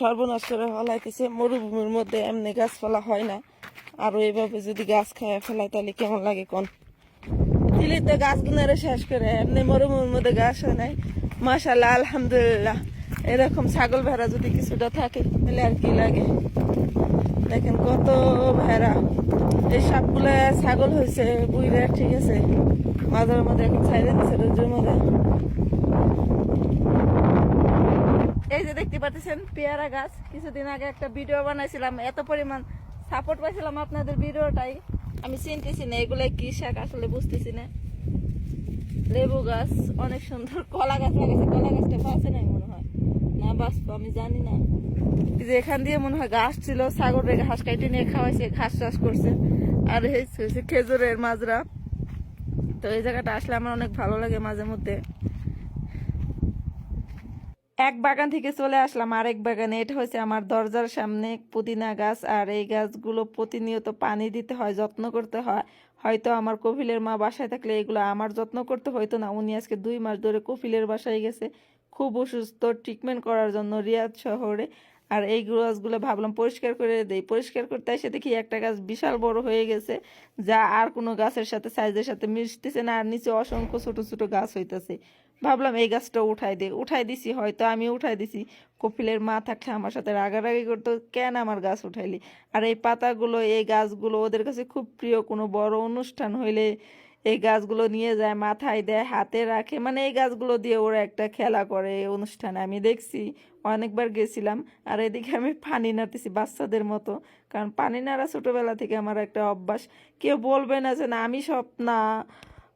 সর্বনাশ করে ফেলাইতেছে, মরুভূমির মধ্যে এমনি গাছপালা হয় না। আরও এইভাবে যদি গাছ খায় ফেলায়, তাহলে কেমন লাগে কোন? দিলি তো গাছগুলোরে শেষ করে, এমনি মরুভূমির মধ্যে গাছ হয় নাই। মাশাল্লাহ আলহামদুলিল্লাহ। এরকম ছাগল ভেড়া যদি কিছুটা থাকে, তাহলে আর কি লাগে? দেখেন কত ভেড়া। এই সবগুলো ছাগল হয়েছে বুইরা, ঠিক আছে? মাঝে মাঝে এখন ছাইড়ে দিচ্ছে রোজের মধ্যে। দেখতে পাচ্ছেন পেয়ারা গাছ। কিছুদিন আগে একটা ভিডিও বানাইছিলাম, এত পরিমাণ সাপোর্ট পাইছিলাম আপনাদের ভিডিওটাই। আমি চিনতেছি না এগুলো কি শাক, আসলে বুঝতেছি না। লেবু গাছ, অনেক সুন্দর কলা গাছ লাগাইছে কলা গাছটা বাঁচে নাই মনে হয়। না বাঁচবো আমি জানি না। যে এখান দিয়ে মনে হয় ঘাস ছিল সাগরের ঘাস কাইটে নিয়ে খাওয়াইছে, ঘাস চাষ করছে। আর হচ্ছে খেজুরের মাজরা। তো এই জায়গাটা আসলে আমার অনেক ভালো লাগে মাঝে মধ্যে। এক বাগান থেকে চলে আসলাম, আরেক বাগানে। এটা হয়েছে আমার দরজার সামনে পুদিনা গাছ, আর এই গাছগুলো প্রতিনিয়ত পানি দিতে হয়, যত্ন করতে হয়। হয়তো আমার কপিলের মা বাসায় থাকলে এগুলো আমার যত্ন করতে হয়তো না, উনি আজকে দুই মাস ধরে কপিলের বাসায় গেছে। খুব অসুস্থ ট্রিটমেন্ট করার জন্য রিয়াদ শহরে। আর এই গাছগুলো ভাবলাম পরিষ্কার করে দেই। পরিষ্কার করতে এসে দেখি একটা গাছ বিশাল বড় হয়ে গেছে, যা আর কোনো গাছের সাথে সাইজের সাথে মিশতেছে না, আর নিচে অসংখ্য ছোট ছোট গাছ হইতেছে। ভাবলাম এই গাছটা উঠাই দে, উঠাই দিছি, হয়তো আমি উঠাই দিছি। কপিলের মা থাকলে আমার সাথে রাগারাগি করতো, কেন আমার গাছ উঠাইলি? আর এই পাতাগুলো, এই গাছগুলো ওদের কাছে খুব প্রিয়, কোনো বড় অনুষ্ঠান হইলে এই গাছগুলো নিয়ে যায়, মাথায় দেয়, হাতে রাখে। মানে এই গাছগুলো দিয়ে ওরা একটা খেলা করে অনুষ্ঠানে আমি দেখছি, অনেকবার গেছিলাম। আর এদিকে আমি পানি নাড়তেছি বাচ্চাদের মতো, কারণ পানি নাড়া ছোটোবেলা থেকে আমার একটা অভ্যাস। কেউ বলবে না যে না, আমি সব না।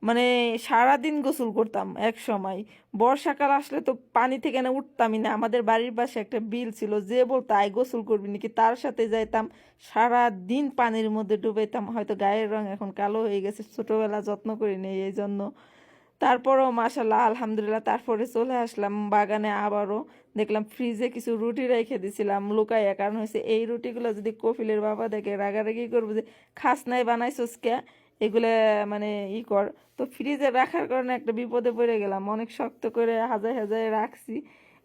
মানে সারাদিন গোসল করতাম এক সময়। বর্ষাকাল আসলে তো পানি থেকে না উঠতামই না। আমাদের বাড়ির পাশে একটা বিল ছিল, যে বলতো আই গোসল করবি নাকি? তার সাথে যাইতাম সারা দিন পানির মধ্যে ডুবাইতাম। হয়তো গায়ের রং এখন কালো হয়ে গেছে, ছোটবেলা যত্ন করি নেই এই জন্য। তারপরও মাসাল্লাহ আলহামদুলিল্লাহ, তারপরে চলে আসলাম বাগানে আবারও। দেখলাম ফ্রিজে কিছু রুটি রেখে দিছিলাম, লুকাইয়া। কারণ হয়েছে এই রুটিগুলো যদি কফিলের বাবা দেখে রাগারাগি করব যে, খাস নাই বানাইছোস কে এগুলো মানে ই কর। তো ফ্রিজে রাখার কারণে একটা বিপদে পড়ে গেলাম। অনেক শক্ত করে হাজার হাজার রাখছি।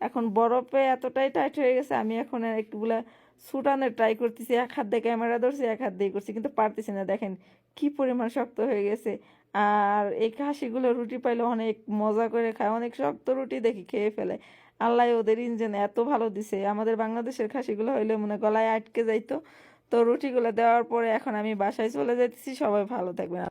এখন বরফে এতটাই টাইট হয়ে গেছে, আমি এখন একটুগুলা ছুটানোর ট্রাই করতেছি। এক হাত দিয়ে ক্যামেরা ধরছি, এক হাত দিয়ে করছি, কিন্তু পারতেছি না। দেখেন কি পরিমাণ শক্ত হয়ে গেছে। আর এই খাসিগুলো রুটি পাইলে অনেক মজা করে খায়, অনেক শক্ত রুটি দেখি খেয়ে ফেলে। আল্লাহ ওদের ইঞ্জিন এত ভালো দিছে। আমাদের বাংলাদেশের খাসিগুলো হইলে মনে গলায় আটকে যাইতো। তো রুটিগুলো দেওয়ার পরে এখন আমি বাসায় চলে যেতেছি সবাই ভালো থাকবেন।